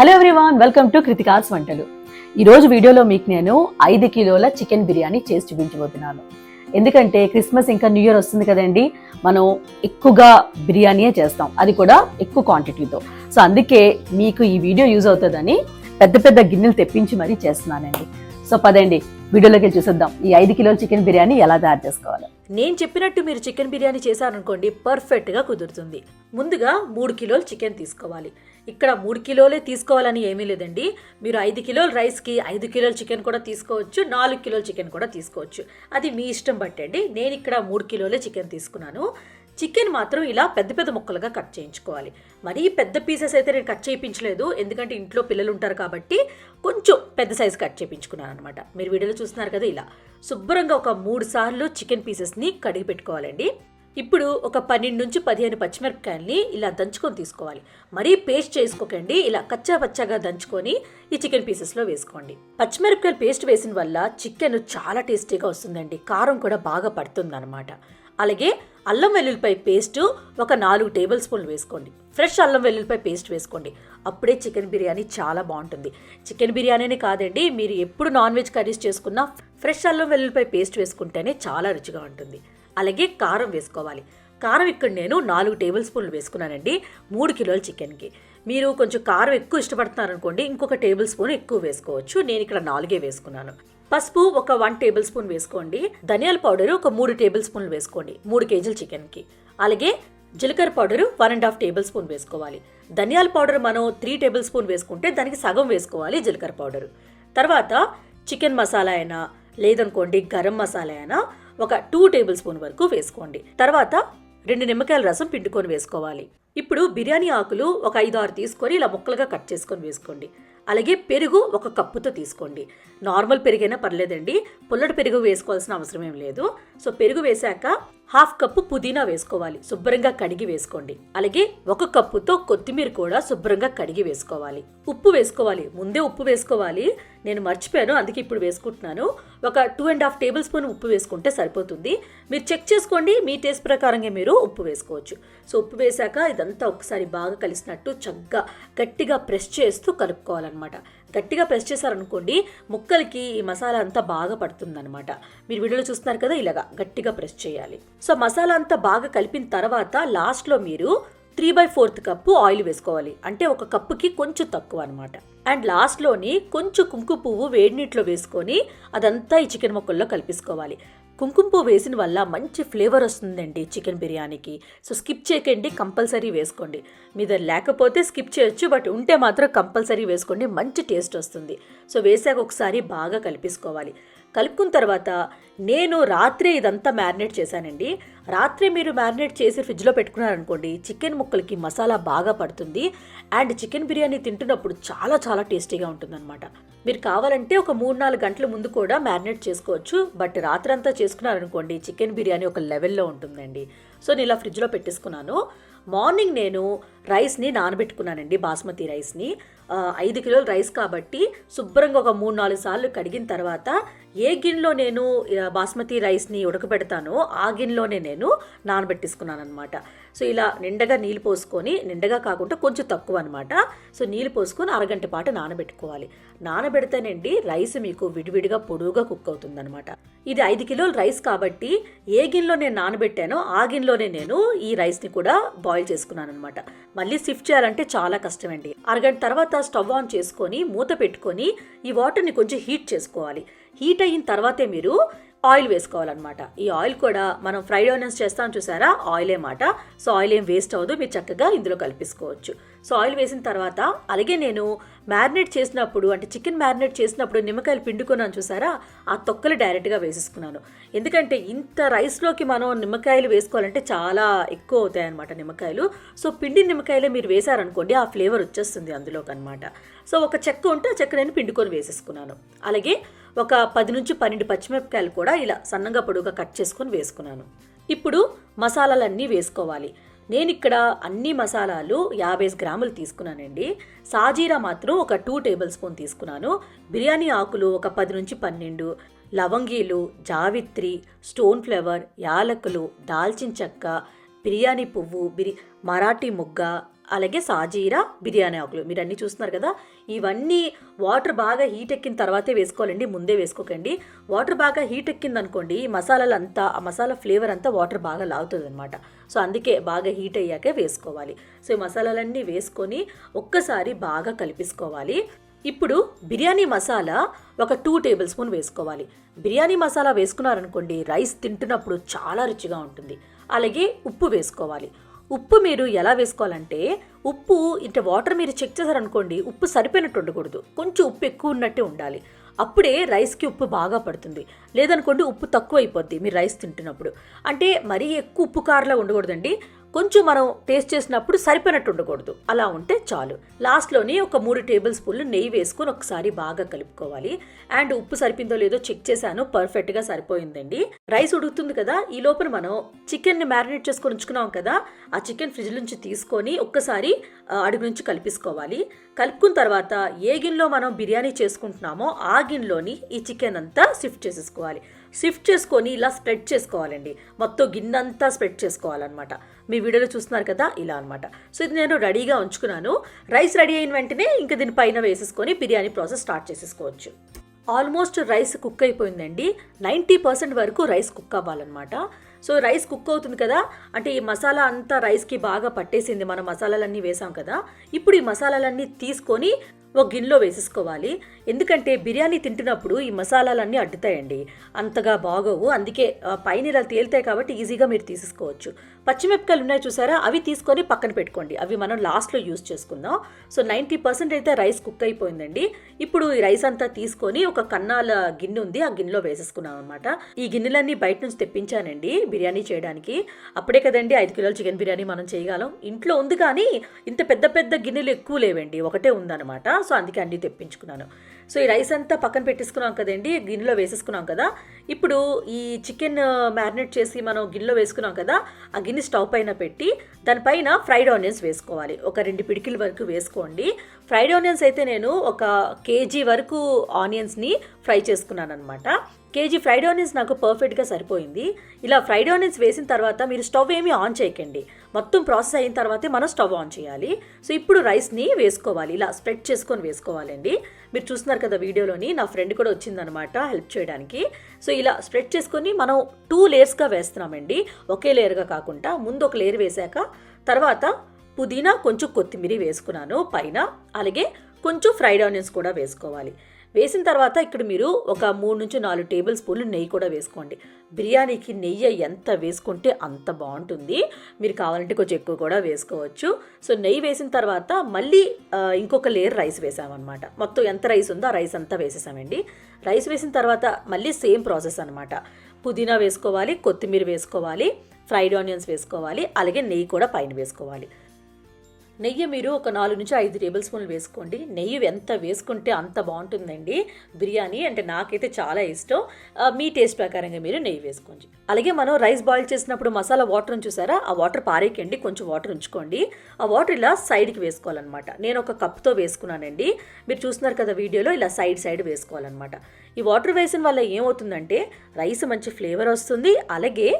Hello everyone welcome to Kruthika's వంటలు ఈ రోజు వీడియోలో మీకు నేను ఐదు కిలోల చికెన్ బిర్యానీ చేసి చూపించబోతున్నాను. ఎందుకంటే క్రిస్మస్ ఇంకా న్యూ ఇయర్ వస్తుంది కదండి మనం ఎక్కువగా బిర్యానీయే చేస్తాం. అది కూడా ఎక్కువ క్వాంటిటీతో సో అందుకే మీకు ఈ వీడియో యూజ్ అవుతుందని పెద్ద పెద్ద గిన్నెలు తెప్పించి మరీ చేస్తున్నానండి. సో పదండి వీడియోలోకి చూసేద్దాం. ఈ ఐదు కిలోల చికెన్ బిర్యానీ ఎలా తయారు చేసుకోవాలి. నేను చెప్పినట్టు మీరు చికెన్ బిర్యానీ చేశారనుకోండి పర్ఫెక్ట్గా కుదురుతుంది. ముందుగా మూడు కిలోలు చికెన్ తీసుకోవాలి. ఇక్కడ మూడు కిలోలే తీసుకోవాలని ఏమీ లేదండి. మీరు ఐదు కిలోల రైస్కి ఐదు కిలోల చికెన్ కూడా తీసుకోవచ్చు నాలుగు కిలోల చికెన్ కూడా తీసుకోవచ్చు. అది మీ ఇష్టం బట్టండి నేను ఇక్కడ మూడు కిలోలే చికెన్ తీసుకున్నాను. చికెన్ మాత్రం ఇలా పెద్ద పెద్ద ముక్కలుగా కట్ చేయించుకోవాలి. మరీ పెద్ద పీసెస్ అయితే నేను కట్ చేయించలేదు. ఎందుకంటే ఇంట్లో పిల్లలు ఉంటారు కాబట్టి కొంచెం పెద్ద సైజు కట్ చేయించుకున్నాను అనమాట మీరు వీడియోలో చూస్తున్నారు కదా ఇలా. శుభ్రంగా ఒక మూడు సార్లు చికెన్ పీసెస్ని కడిగి పెట్టుకోవాలండి. ఇప్పుడు ఒక పన్నెండు నుంచి పదిహేను పచ్చిమిరపకాయల్ని ఇలా దంచుకొని తీసుకోవాలి. మరీ పేస్ట్ చేసుకోకండి ఇలా కచ్చా పచ్చాగా దంచుకొని ఈ చికెన్ పీసెస్లో వేసుకోండి. పచ్చిమిరపకాయలు పేస్ట్ వేసిన వల్ల చికెన్ చాలా టేస్టీగా వస్తుందండి. కారం కూడా బాగా పడుతుందన్నమాట. అలాగే అల్లం వెల్లుల్లిపాయ పేస్ట్ ఒక నాలుగు టేబుల్ స్పూన్లు వేసుకోండి. ఫ్రెష్ అల్లం వెల్లుల్లిపాయ పేస్ట్ వేసుకోండి. అప్పుడే చికెన్ బిర్యానీ చాలా బాగుంటుంది. చికెన్ బిర్యానీనే కాదండి మీరు ఎప్పుడు నాన్ వెజ్ కర్రీస్ చేసుకున్నా ఫ్రెష్ అల్లం వెల్లుల్లిపాయ పేస్ట్ వేసుకుంటేనే చాలా రుచిగా ఉంటుంది. అలాగే కారం వేసుకోవాలి. కారం ఇక్కడ నేను నాలుగు టేబుల్ స్పూన్లు వేసుకున్నానండి. మూడు కిలోల చికెన్కి. మీరు కొంచెం కారం ఎక్కువ ఇష్టపడుతున్నారనుకోండి ఇంకొక టేబుల్ స్పూన్ ఎక్కువ వేసుకోవచ్చు. నేను ఇక్కడ నాలుగే వేసుకున్నాను. పసుపు ఒక వన్ టేబుల్ స్పూన్ వేసుకోండి. ధనియాల పౌడర్ ఒక మూడు టేబుల్ స్పూన్లు వేసుకోండి మూడు కేజీల చికెన్కి. అలాగే జీలకర్ర powder one and half tablespoon వేసుకోవాలి. ధనియాల పౌడర్ మనం త్రీ టేబుల్ స్పూన్ వేసుకుంటే దానికి సగం వేసుకోవాలి జీలకర్ర పౌడర్. తర్వాత చికెన్ మసాలా అయినా లేదనుకోండి గరం మసాలా అయినా ఒక టూ టేబుల్ స్పూన్ వరకు వేసుకోండి. తర్వాత రెండు నిమ్మకాయల రసం పిండుకొని వేసుకోవాలి. ఇప్పుడు బిర్యానీ ఆకులు ఒక ఐదు ఆరు తీసుకొని ఇలా ముక్కలుగా కట్ చేసుకొని వేసుకోండి. అలాగే పెరుగు ఒక కప్పుతో తీసుకోండి. నార్మల్ పెరుగైనా పర్లేదండి. పుల్లటి పెరుగు వేసుకోవాల్సిన అవసరం ఏం లేదు. సో పెరుగు వేశాక హాఫ్ కప్పు పుదీనా వేసుకోవాలి. శుభ్రంగా కడిగి వేసుకోండి. అలాగే ఒక కప్పుతో కొత్తిమీర కూడా శుభ్రంగా కడిగి వేసుకోవాలి. ఉప్పు వేసుకోవాలి. ముందే ఉప్పు వేసుకోవాలి. నేను మర్చిపోయాను అందుకే ఇప్పుడు వేసుకుంటున్నాను. ఒక two and half tablespoon ఉప్పు వేసుకుంటే సరిపోతుంది. మీరు చెక్ చేసుకోండి. మీ టేస్ట్ ప్రకారంగా మీరు ఉప్పు వేసుకోవచ్చు. సో ఉప్పు వేశాక ఇదంతా ఒకసారి బాగా కలిసినట్టు చక్కగా గట్టిగా ప్రెస్ చేస్తూ కలుపుకోవాలన్నమాట గట్టిగా ప్రెస్ చేశారనుకోండి ముక్కలకి ఈ మసాలా అంతా బాగా పడుతుందన్నమాట. మీరు వీడియోలో చూస్తున్నారు కదా ఇలాగా గట్టిగా ప్రెస్ చేయాలి. సో మసాలా అంతా బాగా కలిపిన తర్వాత లాస్ట్లో మీరు three by fourth cup oil వేసుకోవాలి. అంటే ఒక కప్పుకి కొంచెం తక్కువ అనమాట అండ్ లాస్ట్లోని కొంచెం కుంకుమ పువ్వు వేడి నీటిలో వేసుకొని అదంతా ఈ చికెన్ ముక్కల్లో కలిపేసుకోవాలి. కుంకుమ పువ్వు వేసిన వల్ల మంచి ఫ్లేవర్ వస్తుందండి చికెన్ బిర్యానీకి. సో స్కిప్ చేయకండి కంపల్సరీ వేసుకోండి. మీ దగ్గర లేకపోతే స్కిప్ చేయొచ్చు బట్ ఉంటే మాత్రం కంపల్సరీ వేసుకోండి మంచి టేస్ట్ వస్తుంది. సో వేసాక ఒకసారి బాగా కలిపేసుకోవాలి. కలుపుకున్న తర్వాత నేను రాత్రి ఇదంతా మ్యారినేట్ చేశానండి. రాత్రి మీరు మ్యారినేట్ చేసి ఫ్రిడ్జ్లో పెట్టుకున్నారనుకోండి చికెన్ ముక్కలకి మసాలా బాగా పడుతుంది. అండ్ చికెన్ బిర్యానీ తింటున్నప్పుడు చాలా చాలా టేస్టీగా ఉంటుందన్నమాట. మీరు కావాలంటే ఒక మూడు నాలుగు గంటల ముందు కూడా మ్యారినేట్ చేసుకోవచ్చు. బట్ రాత్రంతా చేసుకున్నారనుకోండి చికెన్ బిర్యానీ ఒక లెవెల్లో ఉంటుందండి. సో నేను ఇలా ఫ్రిడ్జ్లో పెట్టేసుకున్నాను. మార్నింగ్ నేను రైస్ని నానబెట్టుకున్నానండి బాస్మతి రైస్ని. ఐదు కిలోల రైస్ కాబట్టి శుభ్రంగా ఒక మూడు నాలుగు సార్లు కడిగిన తర్వాత ఏ గిన్నెలో నేను బాస్మతి రైస్ని ఉడకబెడతానో ఆ గిన్నెలోనే నేను నానబెట్టేసుకున్నాను అనమాట సో ఇలా నిండగా నీళ్ళు పోసుకొని నిండగా కాకుండా కొంచెం తక్కువ అనమాట సో నీళ్ళు పోసుకొని అరగంట పాటు నానబెట్టుకోవాలి. నానబెడితేనండి రైస్ మీకు విడివిడిగా పొడువుగా కుక్ అవుతుందన్నమాట. ఇది ఐదు కిలోల రైస్ కాబట్టి ఏ గిన్నెలో నేను నానబెట్టానో ఆ గిన్నెలోనే నేను ఈ రైస్ని కూడా బాయిల్ చేసుకున్నాను అనమాట మళ్ళీ షిఫ్ట్ చేయాలంటే చాలా కష్టమండి. అరగంట తర్వాత స్టవ్ ఆన్ చేసుకొని మూత పెట్టుకొని ఈ వాటర్ని కొంచెం హీట్ చేసుకోవాలి. హీట్ అయిన తర్వాతే మీరు ఆయిల్ వేసుకోవాలన్నమాట. ఈ ఆయిల్ కూడా మనం ఫ్రైడ్ ఆనియన్స్ చేస్తాం చూసారా? ఆయిల్ మాట. సో ఆయిల్ ఏం వేస్ట్ అవ్వదు. మీరు చక్కగా ఇందులో కలిపేసుకోవచ్చు. సో ఆయిల్ వేసిన తర్వాత అలాగే నేను మ్యారినేట్ చేసినప్పుడు అంటే చికెన్ మ్యారినేట్ చేసినప్పుడు నిమ్మకాయలు పిండుకున్నాను చూసారా? ఆ తొక్కలు డైరెక్ట్గా వేసేసుకున్నాను. ఎందుకంటే ఇంత రైస్లోకి మనం నిమ్మకాయలు వేసుకోవాలంటే చాలా ఎక్కువ అవుతాయి అనమాట నిమ్మకాయలు. సో పిండి నిమ్మకాయలే మీరు వేశారనుకోండి ఆ ఫ్లేవర్ వచ్చేస్తుంది అందులోకి అనమాట సో ఒక చెక్క ఉంటే ఆ చెక్క నేను పిండుకొని వేసేసుకున్నాను. అలాగే ఒక పది నుంచి పన్నెండు పచ్చిమిరపకాయలు కూడా ఇలా సన్నగా పొడుగా కట్ చేసుకొని వేసుకున్నాను. ఇప్పుడు మసాలాలన్నీ వేసుకోవాలి. నేను ఇక్కడ అన్ని మసాలాలు యాభై గ్రాములు తీసుకున్నానండి. సాజీరా మాత్రం ఒక టూ టేబుల్ స్పూన్ తీసుకున్నాను. బిర్యానీ ఆకులు ఒక పది నుంచి పన్నెండు. లవంగీలు జావిత్రి స్టోన్ ఫ్లవర్ యాలకులు దాల్చిన చెక్క బిర్యానీ పువ్వు బిరి మరాఠీ ముగ్గ అలాగే సాజీరా బిర్యానీ ఆకులు. మీరు అన్నీ చూస్తున్నారు కదా? ఇవన్నీ వాటర్ బాగా హీట్ ఎక్కిన తర్వాతే వేసుకోవాలండి ముందే వేసుకోకండి. వాటర్ బాగా హీట్ ఎక్కింది అనుకోండి ఈ మసాలాలు అంతా ఆ మసాలా ఫ్లేవర్ అంతా వాటర్ బాగా లాగుతుంది అనమాట సో అందుకే బాగా హీట్ అయ్యాకే వేసుకోవాలి. సో ఈ మసాలాలన్నీ వేసుకొని ఒక్కసారి బాగా కలిపేసుకోవాలి. ఇప్పుడు బిర్యానీ మసాలా ఒక టూ టేబుల్ స్పూన్ వేసుకోవాలి. బిర్యానీ మసాలా వేసుకున్నారనుకోండి రైస్ తింటున్నప్పుడు చాలా రుచిగా ఉంటుంది. అలాగే ఉప్పు వేసుకోవాలి. ఉప్పు మీరు ఎలా వేసుకోవాలంటే ఉప్పు ఇంత వాటర్ మీరు చెక్ చేశారనుకోండి ఉప్పు సరిపోయినట్టు ఉండకూడదు. కొంచెం ఉప్పు ఎక్కువ ఉన్నట్టే ఉండాలి. అప్పుడే రైస్కి ఉప్పు బాగా పడుతుంది. లేదనుకోండి ఉప్పు తక్కువ అయిపోద్ది మీరు రైస్ తింటున్నప్పుడు. అంటే మరీ ఎక్కువ ఉప్పు కారలా ఉండకూడదండి. కొంచెం మనం టేస్ట్ చేసినప్పుడు సరిపోయినట్టు ఉండకూడదు. అలా ఉంటే చాలు. లాస్ట్లోని ఒక మూడు టేబుల్ స్పూన్లు నెయ్యి వేసుకొని ఒకసారి బాగా కలుపుకోవాలి. అండ్ ఉప్పు సరిపోయిందో లేదో చెక్ చేశాను. పర్ఫెక్ట్గా సరిపోయిందండి. రైస్ ఉడుకుతుంది కదా ఈ లోపల మనం చికెన్ని మ్యారినేట్ చేసుకొని ఉంచుకున్నాం కదా ఆ చికెన్ ఫ్రిడ్జ్ నుంచి తీసుకొని ఒక్కసారి అడుగు నుంచి కలిపేసుకోవాలి. కలుపుకున్న తర్వాత ఏ గిన్నెలో మనం బిర్యానీ చేసుకుంటున్నామో ఆ గిన్నెలోని ఈ చికెన్ అంతా షిఫ్ట్ చేసేసుకోవాలి. షిఫ్ట్ చేసుకొని ఇలా స్ప్రెడ్ చేసుకోవాలండి. మొత్తం గిన్నె అంతా స్ప్రెడ్ చేసుకోవాలన్నమాట. మీ వీడియోలో చూస్తున్నారు కదా ఇలా అనమాట సో ఇది నేను రెడీగా ఉంచుకున్నాను. రైస్ రెడీ అయిన వెంటనే ఇంకా దీని పైన వేసేసుకొని బిర్యానీ ప్రాసెస్ స్టార్ట్ చేసేసుకోవచ్చు. ఆల్మోస్ట్ రైస్ కుక్ అయిపోయిందండి. నైంటీ పర్సెంట్ వరకు రైస్ కుక్ అవ్వాలన్నమాట. సో రైస్ కుక్ అవుతుంది కదా అంటే ఈ మసాలా అంతా రైస్కి బాగా పట్టేసింది. మనం మసాలాలన్నీ వేసాం కదా ఇప్పుడు ఈ మసాలాలన్నీ తీసుకొని ఒక గిన్నెలో వేసేసుకోవాలి. ఎందుకంటే బిర్యానీ తింటున్నప్పుడు ఈ మసాలాలన్నీ అడ్డుతాయండి. అంతగా బాగోవు. అందుకే పైన ఇలా తేలుతాయి కాబట్టి ఈజీగా మీరు తీసేసుకోవచ్చు. పచ్చిమిరపకాయలు ఉన్నాయి చూసారా? అవి తీసుకొని పక్కన పెట్టుకోండి. అవి మనం లాస్ట్లో యూస్ చేసుకుందాం. సో నైంటీ పర్సెంట్ అయితే రైస్ కుక్ అయిపోయిందండి. ఇప్పుడు ఈ రైస్ అంతా తీసుకొని ఒక కన్నాల గిన్నె ఉంది. ఆ గిన్నెలో వేసేసుకున్నాం అనమాట ఈ గిన్నెలన్నీ బయట నుంచి తెప్పించానండి బిర్యానీ చేయడానికి. అప్పుడే కదండి ఐదు కిలోల చికెన్ బిర్యానీ మనం చేయగలం. ఇంట్లో ఉంది కానీ ఇంత పెద్ద పెద్ద గిన్నెలు ఎక్కువ లేవండి. ఒకటే ఉందన్నమాట. సో అందుకే అన్ని తెప్పించుకున్నాను. సో ఈ రైస్ అంతా పక్కన పెట్టేసుకున్నాం కదండి గిన్నెలో వేసేసుకున్నాం కదా. ఇప్పుడు ఈ చికెన్ మ్యారినేట్ చేసి మనం గిన్నెలో వేసుకున్నాం కదా ఆ గిన్నె స్టవ్ పైన పెట్టి దానిపైన ఫ్రైడ్ ఆనియన్స్ వేసుకోవాలి. ఒక రెండు పిడికిల వరకు వేసుకోండి. ఫ్రైడ్ ఆనియన్స్ అయితే నేను ఒక కేజీ వరకు ఆనియన్స్ని ఫ్రై చేసుకున్నాను అనమాట కేజీ ఫ్రైడ్ ఆనియన్స్ నాకు పర్ఫెక్ట్గా సరిపోయింది. ఇలా ఫ్రైడ్ ఆనియన్స్ వేసిన తర్వాత మీరు స్టవ్ ఏమీ ఆన్ చేయకండి. మొత్తం ప్రాసెస్ అయిన తర్వాతే మనం స్టవ్ ఆన్ చేయాలి. సో ఇప్పుడు రైస్ని వేసుకోవాలి. ఇలా స్ప్రెడ్ చేసుకొని వేసుకోవాలండి. మీరు చూస్తున్నారు కదా వీడియోలోని నా ఫ్రెండ్ కూడా వచ్చిందనమాట హెల్ప్ చేయడానికి. సో ఇలా స్ప్రెడ్ చేసుకొని మనం టూ లేయర్స్గా వేస్తున్నామండి. ఒకే లేయర్గా కాకుండా ముందు ఒక లేయర్ వేశాక తర్వాత పుదీనా కొంచెం కొత్తిమీర వేసుకున్నాను పైన. అలాగే కొంచెం ఫ్రైడ్ ఆనియన్స్ కూడా వేసుకోవాలి. వేసిన తర్వాత ఇక్కడ మీరు ఒక మూడు నుంచి నాలుగు టేబుల్ స్పూన్లు నెయ్యి కూడా వేసుకోండి. బిర్యానీకి నెయ్యి ఎంత వేసుకుంటే అంత బాగుంటుంది. మీరు కావాలంటే కొంచెం ఎక్కువ కూడా వేసుకోవచ్చు. సో నెయ్యి వేసిన తర్వాత మళ్ళీ ఇంకొక లేయర్ రైస్ వేసామన్నమాట. మొత్తం ఎంత రైస్ ఉందో ఆ రైస్ అంతా వేసేసామండి. రైస్ వేసిన తర్వాత మళ్ళీ సేమ్ ప్రాసెస్ అనమాట పుదీనా వేసుకోవాలి కొత్తిమీర వేసుకోవాలి ఫ్రైడ్ ఆనియన్స్ వేసుకోవాలి అలాగే నెయ్యి కూడా పైన వేసుకోవాలి. నెయ్యి మీరు ఒక నాలుగు నుంచి ఐదు టేబుల్ స్పూన్లు వేసుకోండి. నెయ్యి ఎంత వేసుకుంటే అంత బాగుంటుందండి. బిర్యానీ అంటే నాకైతే చాలా ఇష్టం. మీ టేస్ట్ ప్రకారంగా మీరు నెయ్యి వేసుకోండి. అలాగే మనం రైస్ బాయిల్ చేసినప్పుడు మసాలా వాటర్ చూసారా? ఆ వాటర్ పారేకండి కొంచెం వాటర్ ఉంచుకోండి. ఆ వాటర్ ఇలా సైడ్కి వేసుకోవాలన్నమాట. నేను ఒక కప్తో వేసుకున్నానండి. మీరు చూస్తున్నారు కదా వీడియోలో ఇలా సైడ్ సైడ్ వేసుకోవాలన్నమాట. ఈ వాటర్ వేసిన వల్ల ఏమవుతుందంటే రైస్ మంచి ఫ్లేవర్ వస్తుంది. అలాగే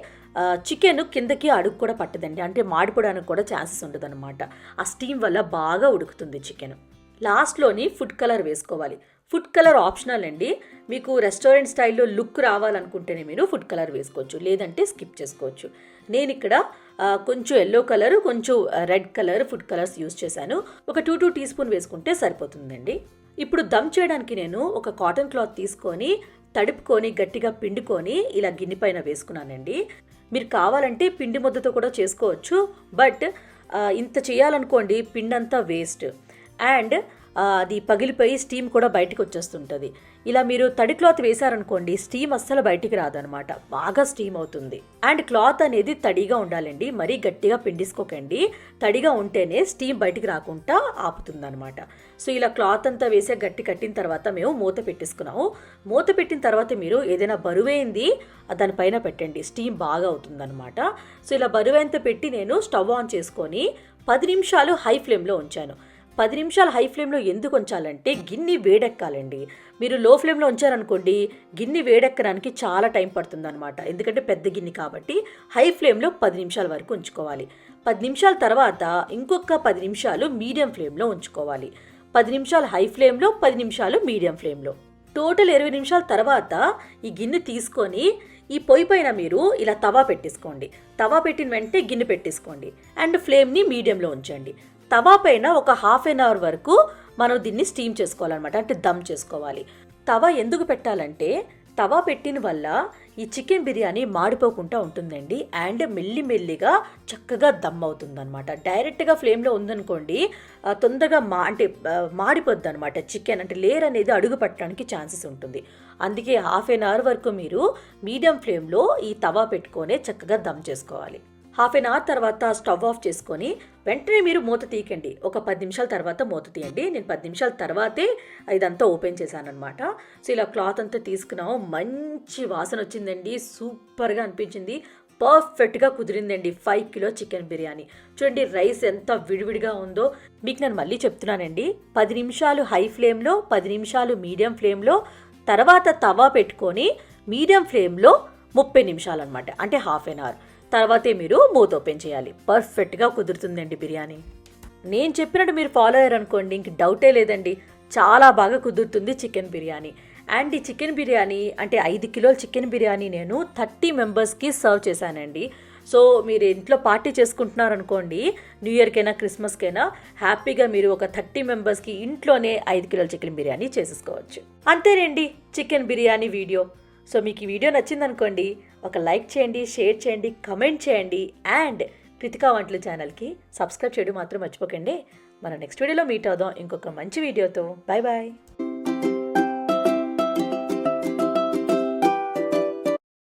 చికెన్ కిందకి అడుగు కూడా పట్టదండి. అంటే మాడిపోవడానికి కూడా ఛాన్సెస్ ఉండదన్నమాట. ఆ స్టీమ్ వల్ల బాగా ఉడుకుతుంది చికెన్. లాస్ట్లోని ఫుడ్ కలర్ వేసుకోవాలి. ఫుడ్ కలర్ ఆప్షనల్ అండి. మీకు రెస్టారెంట్ స్టైల్లో లుక్ రావాలనుకుంటేనే మీరు ఫుడ్ కలర్ వేసుకోవచ్చు. లేదంటే స్కిప్ చేసుకోవచ్చు. నేను ఇక్కడ కొంచెం ఎల్లో కలర్ కొంచెం red colour food colours use చేశాను. ఒక టూ టూ టీ స్పూన్ వేసుకుంటే సరిపోతుందండి. ఇప్పుడు దమ్ చేయడానికి నేను ఒక కాటన్ క్లాత్ తీసుకొని తడుపుకొని గట్టిగా పిండుకొని ఇలా గిన్నె పైన వేసుకున్నానండి. మీరు కావాలంటే పిండి ముద్దతో కూడా చేసుకోవచ్చు బట్ ఇంత చేయాలనుకోండి పిండి అంతా వేస్ట్. అండ్ అది పగిలిపోయి స్టీమ్ కూడా బయటికి వచ్చేస్తుంటుంది. ఇలా మీరు తడి క్లాత్ వేశారనుకోండి స్టీమ్ అస్సలు బయటికి రాదనమాట. బాగా స్టీమ్ అవుతుంది. అండ్ క్లాత్ అనేది తడిగా ఉండాలండి. మరీ గట్టిగా పిండిసుకోకండి. తడిగా ఉంటేనే స్టీమ్ బయటికి రాకుండా ఆపుతుందన్నమాట సో ఇలా క్లాత్ అంతా వేసే గట్టి కట్టిన తర్వాత మేము మూత పెట్టేసుకున్నాము. మూత పెట్టిన తర్వాత మీరు ఏదైనా బరువైంది దానిపైన పెట్టండి. స్టీమ్ బాగా అవుతుందనమాట. సో ఇలా బరువైంత పెట్టి నేను స్టవ్ ఆన్ చేసుకొని పది నిమిషాలు హై ఫ్లేమ్లో ఉంచాను. పది నిమిషాలు హై ఫ్లేమ్లో ఎందుకు ఉంచాలంటే గిన్నె వేడెక్కాలండి. మీరు లో ఫ్లేమ్లో ఉంచారనుకోండి గిన్నె వేడెక్కడానికి చాలా టైం పడుతుందన్నమాట. ఎందుకంటే పెద్ద గిన్నె కాబట్టి హై ఫ్లేమ్లో పది నిమిషాల వరకు ఉంచుకోవాలి. పది నిమిషాల తర్వాత ఇంకొక పది నిమిషాలు మీడియం ఫ్లేమ్లో ఉంచుకోవాలి. పది నిమిషాలు హై ఫ్లేమ్లో పది నిమిషాలు మీడియం ఫ్లేమ్లో. టోటల్ ఇరవై నిమిషాల తర్వాత ఈ గిన్నె తీసుకొని ఈ పొయ్యి పైన మీరు ఇలా తవా పెట్టేసుకోండి. తవా పెట్టిన వెంటనే గిన్నె పెట్టేసుకోండి. అండ్ ఫ్లేమ్ని మీడియంలో ఉంచండి. తవా పైన ఒక హాఫ్ ఎన్ అవర్ వరకు మనం దీన్ని స్టీమ్ చేసుకోవాలన్నమాట అంటే దమ్ చేసుకోవాలి. తవా ఎందుకు పెట్టాలంటే తవా పెట్టిన వల్ల ఈ చికెన్ బిర్యానీ మాడిపోకుండా ఉంటుందండి అండ్ మెల్లి మెల్లిగా చక్కగా దమ్ అవుతుందన్నమాట. డైరెక్ట్గా ఫ్లేమ్లో ఉందనుకోండి తొందరగా మా అంటే మాడిపోద్ది అనమాట చికెన్ అంటే లేయర్ అనేది అడుగు పట్టడానికి ఛాన్సెస్ ఉంటుంది. అందుకే హాఫ్ ఎన్ అవర్ వరకు మీరు మీడియం ఫ్లేమ్లో ఈ తవా పెట్టుకొని చక్కగా దమ్ చేసుకోవాలి. హాఫ్ ఎన్ అవర్ తర్వాత స్టవ్ ఆఫ్ చేసుకొని వెంటనే మీరు మూత తీయకండి. ఒక పది నిమిషాల తర్వాత మూత తీయండి. నేను పది నిమిషాల తర్వాతే ఇదంతా ఓపెన్ చేశానమాట సో ఇలా క్లాత్ అంతా తీసుకున్నాము. మంచి వాసన వచ్చిందండి. సూపర్గా అనిపించింది. పర్ఫెక్ట్గా కుదిరిందండి. Five kilo chicken biryani. చూడండి రైస్ ఎంత విడివిడిగా ఉందో. మీకు నేను మళ్ళీ చెప్తున్నానండి. పది నిమిషాలు హై ఫ్లేమ్లో పది నిమిషాలు మీడియం ఫ్లేమ్లో తర్వాత తవా పెట్టుకొని మీడియం ఫ్లేమ్లో ముప్పై నిమిషాలు అనమాట అంటే హాఫ్ ఎన్ అవర్. తర్వాతే మీరు మూత ఓపెన్ చేయాలి. పర్ఫెక్ట్గా కుదురుతుందండి బిర్యానీ. నేను చెప్పినట్టు మీరు ఫాలో అయ్యారనుకోండి ఇంక డౌటే లేదండి. చాలా బాగా కుదురుతుంది చికెన్ బిర్యానీ. అండ్ ఈ చికెన్ బిర్యానీ అంటే ఐదు కిలోల చికెన్ బిర్యానీ నేను థర్టీ మెంబర్స్కి సర్వ్ చేశానండి. సో మీరు ఇంట్లో పార్టీ చేసుకుంటున్నారనుకోండి న్యూ ఇయర్కైనా క్రిస్మస్కైనా హ్యాపీగా మీరు ఒక థర్టీ మెంబర్స్కి ఇంట్లోనే ఐదు కిలోల చికెన్ బిర్యానీ చేసేసుకోవచ్చు. అంతేనండి చికెన్ బిర్యానీ వీడియో. సో మీకు ఈ వీడియో నచ్చిందనుకోండి ఒక లైక్ చేయండి షేర్ చేయండి కమెంట్ చేయండి అండ్ కృతికా వంటలు ఛానల్కి సబ్స్క్రైబ్ చేయడం మాత్రం మర్చిపోకండి. మనం నెక్స్ట్ వీడియోలో మీట్ అవుదాం. ఇంకొక మంచి వీడియోతో. Bye bye